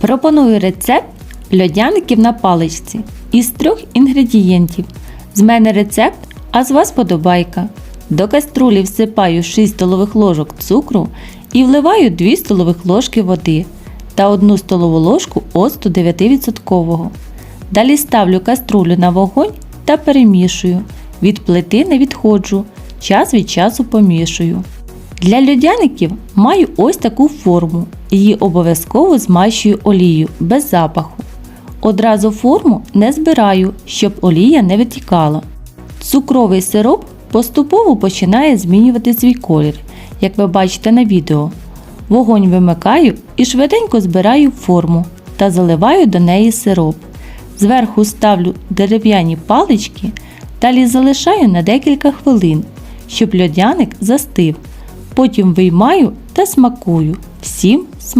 Пропоную рецепт льодяників на паличці із трьох інгредієнтів. З мене рецепт, а з вас подобайка. До каструлі всипаю 6 столових ложок цукру і вливаю 2 столових ложки води та 1 столову ложку оцту 9%. Далі ставлю каструлю на вогонь та перемішую. Від плити не відходжу, час від часу помішую. Для льодяників маю ось таку форму. Її обов'язково змащую олією без запаху. Одразу форму не збираю, щоб олія не витікала. Цукровий сироп поступово починає змінювати свій колір, як ви бачите на відео. Вогонь вимикаю і швиденько збираю форму та заливаю до неї сироп. Зверху ставлю дерев'яні палички, далі залишаю на декілька хвилин, щоб льодяник застив. Потім виймаю та смакую. Всім смачного!